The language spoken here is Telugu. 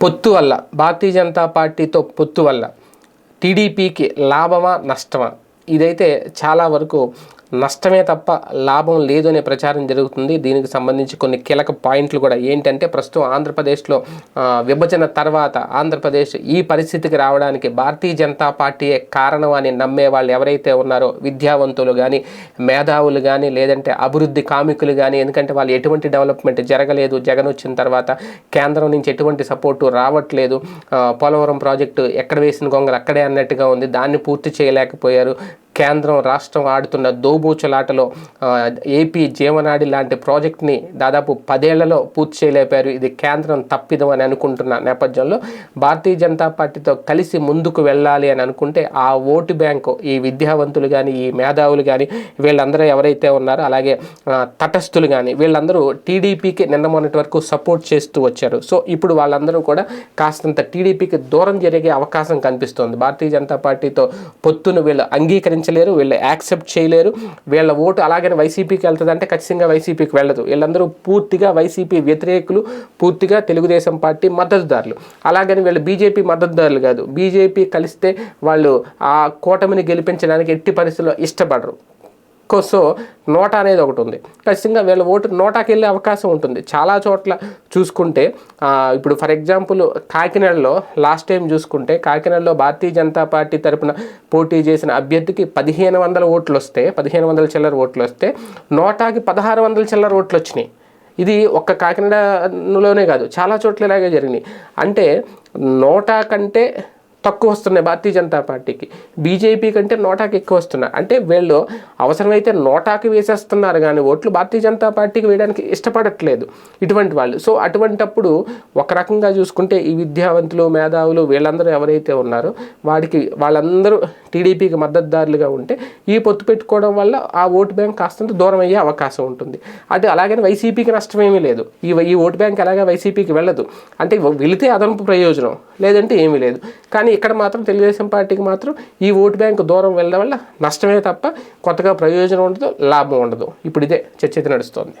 పొత్తు వల్ల భారతీయ జనతా పార్టీతో పొత్తు వల్ల టీడీపీకి లాభమా నష్టమా? ఇదైతే చాలా వరకు నష్టమే తప్ప లాభం లేదు అనే ప్రచారం జరుగుతుంది. దీనికి సంబంధించి కొన్ని కీలక పాయింట్లు కూడా ఏంటంటే ప్రస్తుతం ఆంధ్రప్రదేశ్లో విభజన తర్వాత ఆంధ్రప్రదేశ్ ఈ పరిస్థితికి రావడానికి భారతీయ జనతా పార్టీయే కారణం అని నమ్మే వాళ్ళు ఎవరైతే ఉన్నారో విద్యావంతులు కానీ మేధావులు కానీ లేదంటే అభివృద్ధి కామికులు కానీ ఎందుకంటే వాళ్ళు ఎటువంటి డెవలప్మెంట్ జరగలేదు. జగన్ వచ్చిన తర్వాత కేంద్రం నుంచి ఎటువంటి సపోర్టు రావట్లేదు. పోలవరం ప్రాజెక్టు ఎక్కడ వేసిన గొంగలు అక్కడే అన్నట్టుగా ఉంది. దాన్ని పూర్తి చేయలేకపోయారు. కేంద్రం రాష్ట్రం ఆడుతున్న దోబూచలాటలో ఏపీ జీవనాడి లాంటి ప్రాజెక్ట్ని దాదాపు పదేళ్ళలో పూర్తి చేయలేపారు. ఇది కేంద్రం తప్పిదం అని అనుకుంటున్న నేపథ్యంలో భారతీయ జనతా పార్టీతో కలిసి ముందుకు వెళ్ళాలి అని అనుకుంటే ఆ ఓటు బ్యాంకు ఈ విద్యావంతులు కానీ ఈ మేధావులు కానీ వీళ్ళందరూ ఎవరైతే ఉన్నారో అలాగే తటస్థులు కానీ వీళ్ళందరూ టీడీపీకి నిన్న మొన్నటి వరకు సపోర్ట్ చేస్తూ వచ్చారు. సో ఇప్పుడు వాళ్ళందరూ కూడా కాస్తంత టీడీపీకి దూరం జరిగే అవకాశం కనిపిస్తోంది. భారతీయ జనతా పార్టీతో పొత్తును వీళ్ళు అంగీకరించలేరు వీళ్ళు యాక్సెప్ట్ చేయలేరు. వీళ్ళ ఓటు అలాగని వైసీపీకి వెళ్తుంది అంటే ఖచ్చితంగా వైసీపీకి వెళ్ళదు. వీళ్ళందరూ పూర్తిగా వైసీపీ వ్యతిరేకులు పూర్తిగా తెలుగుదేశం పార్టీ మద్దతుదారులు. అలాగని వీళ్ళు బీజేపీ మద్దతుదారులు కాదు. బీజేపీ కలిస్తే వాళ్ళు ఆ కూటమిని గెలిపించడానికి ఎట్టి పరిస్థితుల్లో ఇష్టపడరు. సో నోటా అనేది ఒకటి ఉంది. ఖచ్చితంగా వీళ్ళ ఓటు నోటాకి వెళ్ళే అవకాశం ఉంటుంది. చాలా చోట్ల చూసుకుంటే ఇప్పుడు ఫర్ ఎగ్జాంపుల్ కాకినాడలో లాస్ట్ టైం చూసుకుంటే కాకినాడలో భారతీయ జనతా పార్టీ తరపున పోటీ చేసిన అభ్యర్థికి పదిహేను వందల ఓట్లు వస్తే పదిహేను వందల చిల్లర ఓట్లు వస్తే నోటాకి పదహారు వందల చిల్లర ఓట్లు వచ్చినాయి. ఇది ఒక్క కాకినాడలోనే కాదు చాలా చోట్ల ఇలాగే జరిగినాయి. అంటే నోటా కంటే తక్కువ వస్తున్నాయి భారతీయ జనతా పార్టీకి. బీజేపీ కంటే నోటాకి ఎక్కువ వస్తున్నాయి. అంటే వీళ్ళు అవసరమైతే నోటాకి వేసేస్తున్నారు కానీ ఓట్లు భారతీయ జనతా పార్టీకి వేయడానికి ఇష్టపడట్లేదు ఇటువంటి వాళ్ళు. సో అటువంటప్పుడు ఒక రకంగా చూసుకుంటే ఈ విద్యావంతులు మేధావులు వీళ్ళందరూ ఎవరైతే ఉన్నారో వాడికి వాళ్ళందరూ టీడీపీకి మద్దతుదారులుగా ఉంటే ఈ పొత్తు పెట్టుకోవడం వల్ల ఆ ఓటు బ్యాంక్ కాస్తంత దూరం అయ్యే అవకాశం ఉంటుంది. అంటే అలాగని వైసీపీకి నష్టమేమీ లేదు. ఈ ఈ ఓటు బ్యాంక్ అలాగే వైసీపీకి వెళ్ళదు. అంటే వెళితే అదనపు ప్రయోజనం లేదంటే ఏమీ లేదు. కానీ కానీ ఇక్కడ మాత్రం తెలుగుదేశం పార్టీకి మాత్రం ఈ ఓటు బ్యాంకు దూరం వెళ్ళడం వల్ల నష్టమే తప్ప కొత్తగా ప్రయోజనం ఉండదు లాభం ఉండదు. ఇప్పుడు ఇదే చర్చ అయితే నడుస్తోంది.